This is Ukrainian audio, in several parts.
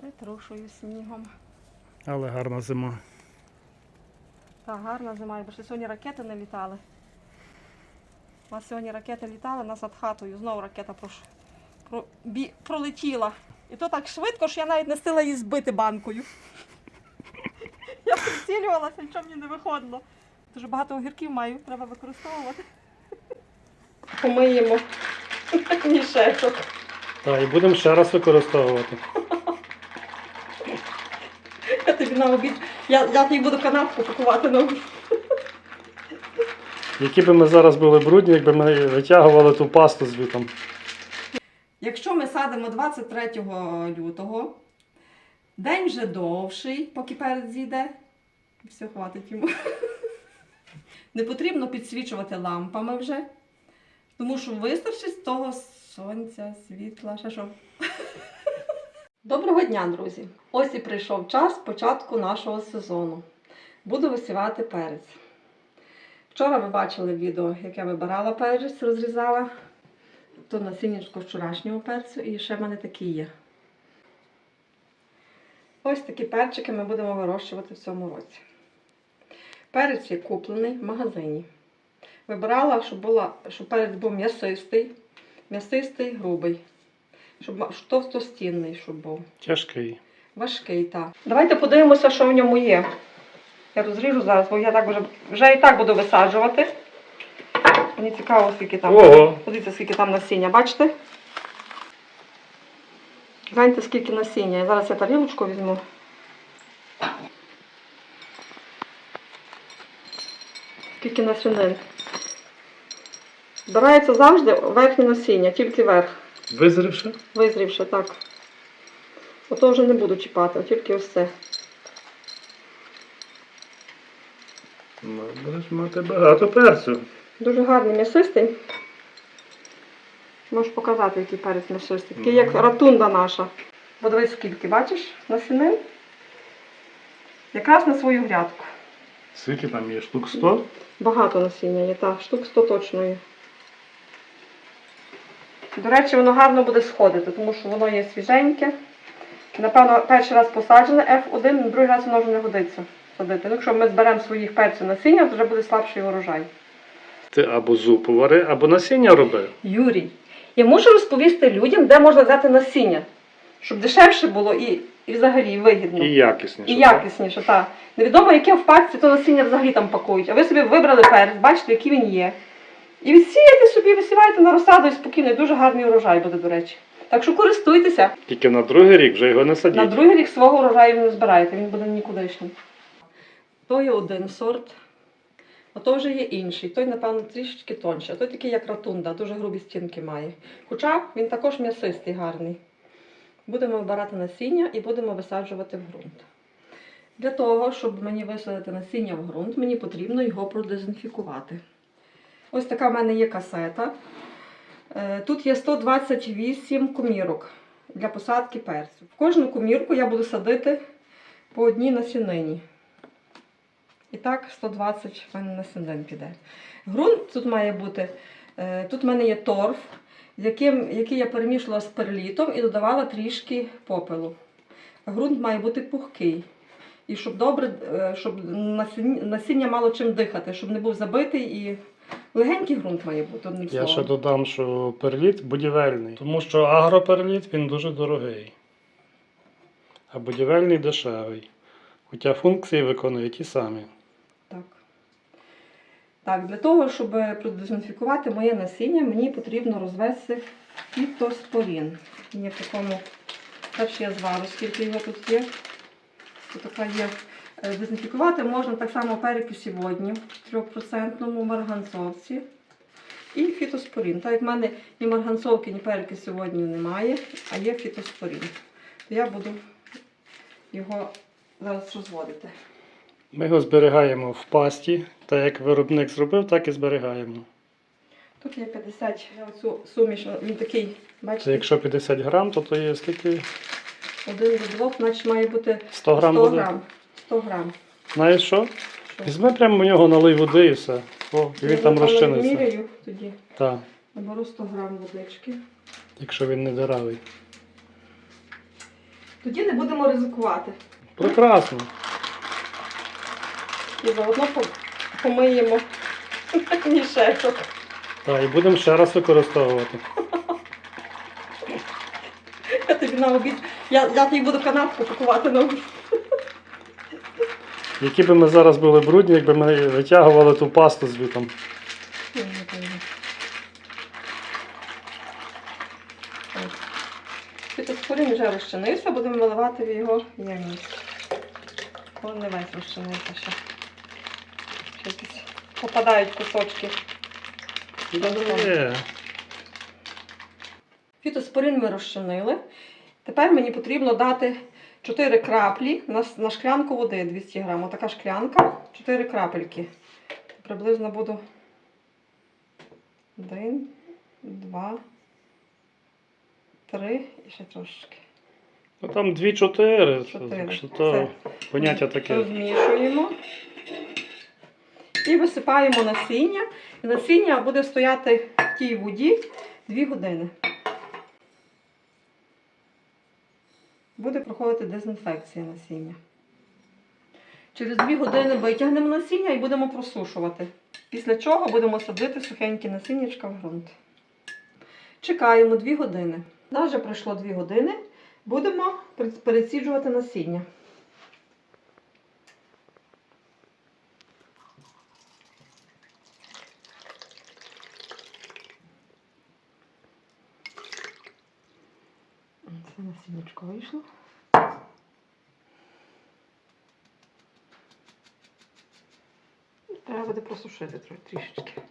Притрушую снігом. Але гарна зима. Та гарна зима, якби ще сьогодні ракети не літали. У нас сьогодні ракети літали, нас над хатою. Знову ракета прош... про... бі... пролетіла. І то так швидко, що я навіть не встигла її збити банкою. Я прицілювалася, нічого мені не виходило. Дуже багато огірків маю, треба використовувати. Помиємо мішечок. Так, і будемо ще раз використовувати. Я на обід. Я, я тобі буду канапку пакувати на обід. Які би ми зараз були брудні, якби ми витягували ту пасту звітом. Якщо ми садимо 23 лютого, день вже довший, поки перець зійде. Все, хватить йому. Не потрібно підсвічувати лампами вже, тому що вистачить з того сонця, світла, ще що. Доброго дня, друзі! Ось і прийшов час початку нашого сезону. Буду висівати перець. Вчора ви бачили відео, як я вибирала перець, розрізала. То насіннячко вчорашнього перцю і ще в мене такі є. Ось такі перчики ми будемо вирощувати в цьому році. Перець є куплений в магазині. Вибирала, щоб, була, щоб перець був м'ясистий, м'ясистий, грубий, щоб товстостінний, щоб був. Тяжкий. Важкий, так. Давайте подивимося, що в ньому є. Я розріжу зараз, бо я так вже, вже і так буду висаджувати. Мені цікаво, скільки там. Ого! Подивіться, скільки там насіння, бачите? Гляньте, скільки насіння. Зараз я тарілочку візьму. Скільки насінин. Збирається завжди верхнє насіння, тільки верх. Визрівши? Визрівши, так. Ото вже не буду чіпати, тільки ось це. Ну, будеш мати багато перцю. Дуже гарний м'ясистий. Можеш показати, який перець м'ясистий. Такий, як ратунда наша. Подивись, скільки, бачиш, насінин? Якраз на свою грядку. Скільки там є? Штук 100? Багато насіння є, так, штук 100 точно є. До речі, воно гарно буде сходити, тому що воно є свіженьке. Напевно, перший раз посаджене F1, другий раз воно вже не годиться садити. Ну, якщо ми зберемо своїх перців насіння, то вже буде слабший урожай. Ти або зупу вари, або насіння роби. Юрій, я можу розповісти людям, де можна взяти насіння, щоб дешевше було і, і взагалі вигідно. І якісніше. І якісніше, так. Невідомо, яке в пачці то насіння взагалі там пакують. А ви собі вибрали перець, бачите, який він є. І відсіяйте собі, висівайте на розсаду і спокійно, і дуже гарний урожай буде, до речі. Так що користуйтеся. Тільки на другий рік вже його не садіть. На другий рік свого урожаю не збираєте, він буде нікудишнім. То є один сорт, а то вже є інший. Той, напевно, трішечки тонший. А той такий, як ратунда, дуже грубі стінки має. Хоча він також м'ясистий, гарний. Будемо вибирати насіння і будемо висаджувати в ґрунт. Для того, щоб мені висадити насіння в ґрунт, мені потрібно його продезінфікувати. Ось така в мене є касета. Е, Тут є 128 комірок для посадки перцю. В кожну комірку я буду садити по одній насінині. І так 120 в мене насінин піде. Ґрунт тут має бути, е, тут в мене є торф, який я перемішувала з перлітом і додавала трішки попелу. Ґрунт має бути пухкий. І щоб добре, е, щоб насіння мало чим дихати, щоб не був забитий і легенький ґрунт має бути. Одним Я ще додам, що перліт будівельний. Тому що агроперліт він дуже дорогий. А будівельний дешевий. Хоча функції виконує ті самі. Так. Так, для того, щоб продезінфікувати моє насіння, мені потрібно розвести фітоспорін. Є в такому, перш я звару, скільки його тут є. Тут така є. Е, Дезінфікувати можна так само перекисі водню в 3% марганцовці. І фітоспорін. Так як в мене ні марганцовки, ні перекисі водню немає, а є фітоспорін. То я буду його зараз розводити. Ми його зберігаємо в пасті. Так як виробник зробив, так і зберігаємо. Тут є 50, я оцю суміш, він такий, Це якщо 50 грам, то то є скільки? один до двох, значить має бути 100 грам 100 буде. грам. 100 грам. Знаєш що? Візьми прямо в нього налий води і все. О, і він Я, там напевно, розчиниться. Міряю тоді. Так, Наберу 100 грам водички. якщо він не дирявий. Тоді не будемо ризикувати. Прекрасно. І заодно помиємо мішечок. Так, і будемо ще раз використовувати. Я тобі на обід. Я, я тобі буду канапку пакувати на обід. Які би ми зараз були брудні, якби ми витягували ту пасту звітом. Фітоспорін вже розчинився, будемо виливати в його ємність. Не весь розчинився ще. Якісь попадають кусочки. Фітоспорин ми розчинили. Тепер мені потрібно дати 4 краплі на, на шклянку води 200 грам. Отака шклянка, 4 крапельки. Приблизно буду 1, 2, 3 і ще трошечки. Ну там 2-4. Чотири. Так що то поняття таке. Розмішуємо. І висипаємо насіння. І насіння буде стояти в тій воді 2 години. Буде проходити дезінфекція насіння. Через 2 години витягнемо насіння і будемо просушувати. Після чого будемо садити сухенькі насіннячка в ґрунт. Чекаємо 2 години. Навіть пройшло 2 години. Будемо пересіджувати насіння. Насіннячко вийшло. Треба буде просушити трішечки.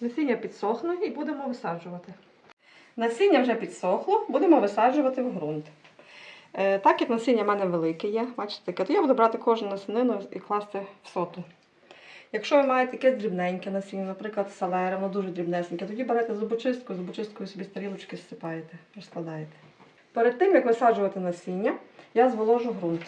Насіння підсохне і будемо висаджувати. Насіння вже підсохло, будемо висаджувати в ґрунт. Е, так як насіння в мене велике є, бачите, таке, то я буду брати кожну насінину і класти в соту. Якщо ви маєте якесь дрібненьке насіння, наприклад, салера, воно дуже дрібнесеньке, тоді берете зубочистку, зубочисткою собі з тарілочки зсипаєте, розкладаєте. Перед тим, як висаджувати насіння, я зволожу ґрунт.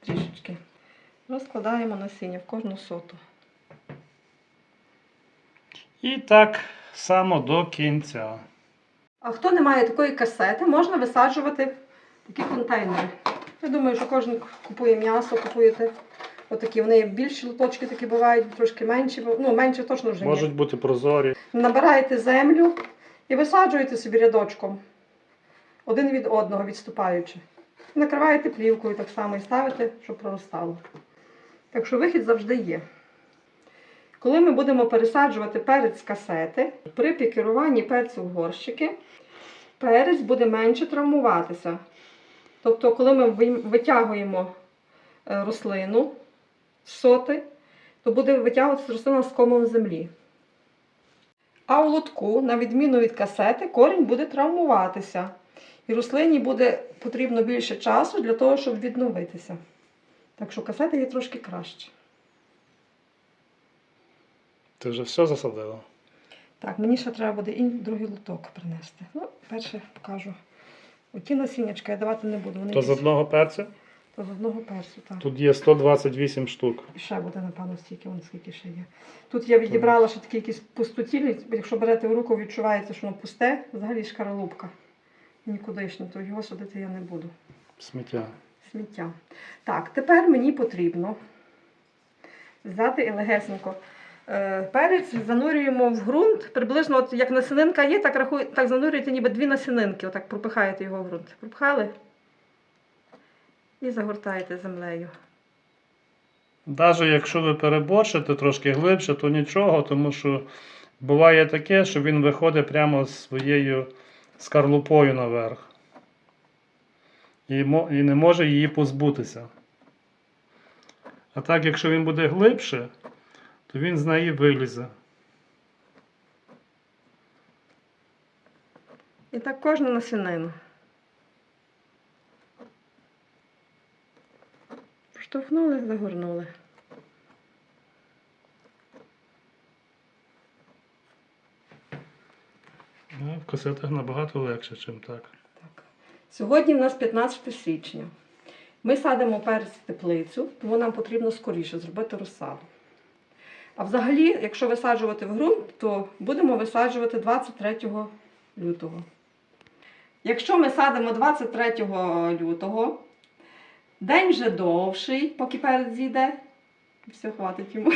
Трішечки. Розкладаємо насіння в кожну соту. І так само до кінця. А хто не має такої касети, можна висаджувати такі контейнери. Я думаю, що кожен купує м'ясо, купуєте отакі. Вони більші лоточки такі бувають, трошки менші. Ну, менше точно вже Можуть є. бути прозорі. Набираєте землю і висаджуєте собі рядочком. Один від одного відступаючи. Накриваєте плівкою так само і ставите, щоб проростало. Так що вихід завжди є. Коли ми будемо пересаджувати перець з касети, при пікіруванні перцю в горщики, перець буде менше травмуватися. Тобто, коли ми витягуємо е, рослину з соти, то буде витягуватися рослина з комом землі. А у лотку, на відміну від касети, корінь буде травмуватися. І рослині буде потрібно більше часу для того, щоб відновитися. Так що касети є трошки краще. Ти вже все засадила. Так, мені ще треба буде і другий лоток принести. Ну, перше покажу. Оті насіннячка я давати не буду. Вони То з одного перця. то з одного персу, так. Тут є 128 штук. І ще буде, напевно, стільки, вон скільки ще є. Тут я відібрала ще такі якісь пустотілі, якщо берете в руку, відчувається, що воно пусте, взагалі шкаралупка. Нікудишнє, то його садити я не буду. Сміття. Сміття. Так, тепер мені потрібно взяти і легесенько. Е, Перець занурюємо в ґрунт. Приблизно, от як насінинка є, так рахує, так занурюєте ніби дві насінинки, отак пропихаєте його в ґрунт. Пропхали і загортаєте землею. Навіть якщо ви переборщите трошки глибше, то нічого, тому що буває таке, що він виходить прямо з своєю скарлупою наверх. І не може її позбутися. А так, якщо він буде глибше, то він з неї вилізе. І так кожну насінину. Штовхнули, загорнули. Ну, в касетах набагато легше, ніж так. Так. Сьогодні в нас 15 січня. Ми садимо перець в теплицю, тому нам потрібно скоріше зробити розсаду. А взагалі, якщо висаджувати в ґрунт, то будемо висаджувати 23 лютого. Якщо ми садимо 23 лютого, день вже довший, поки перець зійде. Все, хватить йому.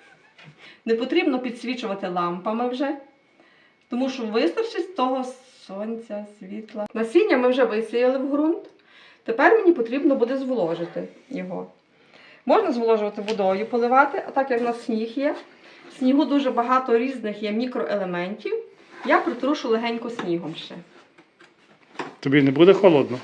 Не потрібно підсвічувати лампами вже, тому що вистачить того сонця, світла. Насіння ми вже висіяли в ґрунт. Тепер мені потрібно буде зволожити його. Можна зволожувати водою, поливати, а так як в нас сніг є. В снігу дуже багато різних є мікроелементів. Я притрушу легенько снігом ще. Тобі не буде холодно?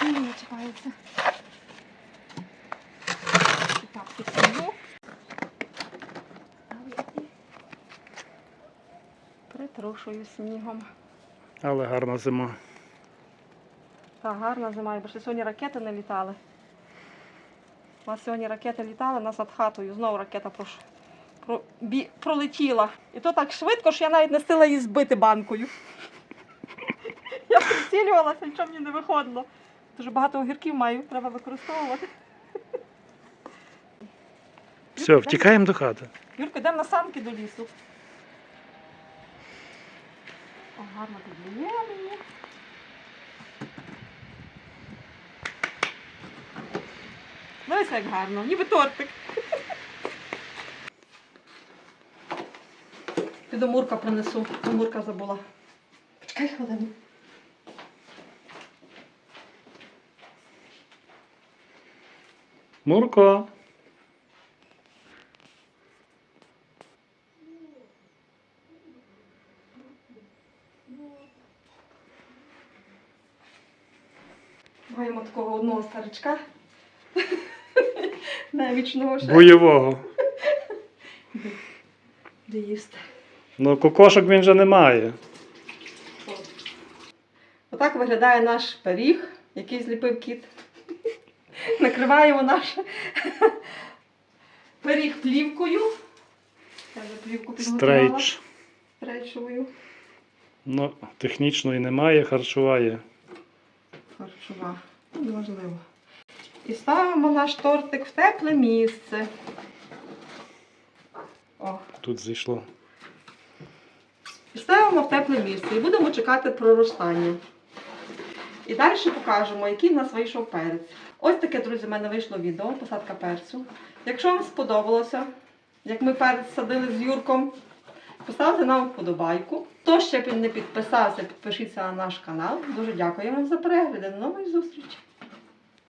Снігу не чіпається. І так, під снігу. Притрушую снігом. Але гарна зима. Так, гарна зима, бо ще сьогодні ракети не літали. У нас сьогодні ракети літали, нас над хатою знову ракета прош... про... бі... пролетіла. І то так швидко, що я навіть не встигла її збити банкою. Я прицілювалася, нічого мені не виходило. Дуже багато огірків маю, треба використовувати. Все, втікаємо до хати. Юрко, йдемо на санки до лісу. Гарно тут є мені. Дивися, як гарно, ніби тортик. Піду Мурка принесу, Мурка забула. Почекай хвилину. Мурко. Старичка. Навічного ще. Бойового. Де їсти. Ну, кокошок він же не має. Отак виглядає наш пиріг, який зліпив кіт. Накриваємо наш пиріг плівкою. Я вже плівку підготувала. Стрейч. Стрейчовою. Ну, технічно і немає, харчова є. Харчова. Ну, Неважливо. І ставимо наш тортик в тепле місце. О. Тут зійшло. І ставимо в тепле місце і будемо чекати проростання. І далі покажемо, який в нас вийшов перець. Ось таке, друзі, в мене вийшло відео, посадка перцю. Якщо вам сподобалося, як ми перець садили з Юрком, поставте нам вподобайку. Хто ще не підписався, підпишіться на наш канал. Дуже дякуємо за перегляди. До нової зустрічі!